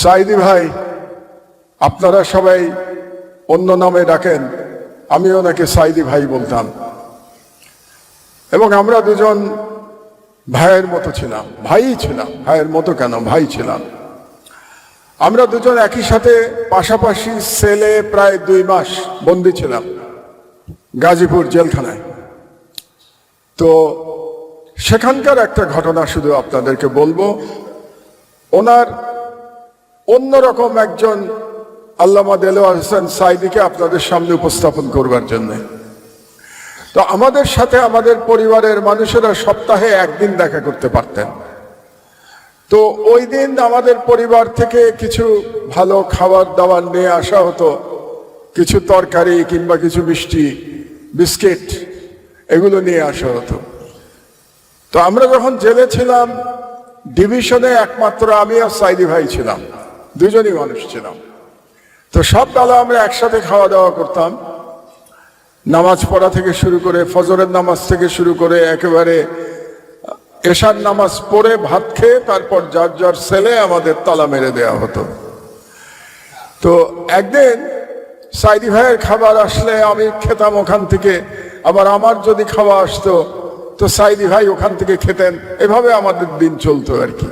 সাইদি ভাই, আপনারা সবাই অন্য নামে ডাকেন আমি ওনাকে সাইদি ভাই বলতাম। এবং আমরা দুজন ভাইয়ের মতো ছিলাম ভাই ছিলাম, ভাইয়ের মতো কেন, ভাই ছিলাম। আমরা দুজন একই সাথে পাশাপাশি সেলে প্রায় দুই মাস বন্দি ছিলাম, গাজীপুর জেলখানায়। তো সেখানকার একটা ঘটনা শুধু আপনাদেরকে বলব, ওনার অন্যরকম একজন আল্লামা দেলোয়ার হোসেন সাইদিকে আপনাদের সামনে উপস্থাপন করবার জন্য। তো আমাদের সাথে আমাদের পরিবারের মানুষেরা সপ্তাহে একদিন দেখা করতে পারতেন। তো ওই দিন আমাদের পরিবার থেকে কিছু ভালো খাবার দাবার নিয়ে আসা হতো। কিছু তরকারি কিংবা কিছু মিষ্টি, বিস্কিট এগুলো নিয়ে আসা হতো। তো আমরা যখন জেলে ছিলাম, ডিভিশনে একমাত্র আমি আর সাইদি ভাই ছিলাম। দুজনই মানুষ ছিলাম। তো সব বেলা আমরা একসাথে খাওয়া দাওয়া করতাম। নামাজ পড়া থেকে শুরু করে, ফজরের নামাজ থেকে শুরু করে, একেবারে এশার নামাজ পড়ে ভাত খেয়ে তারপর যার যার ছেলে আমাদের তালা মেরে দেওয়া হতো। তো একদিন সাইদি ভাইয়ের খাবার আসলে আমি খেতাম ওখান থেকে, আবার আমার যদি খাওয়া আসতো, তো সাইদি ভাই ওখান থেকে খেতেন। এভাবে আমাদের দিন চলতো আর কি।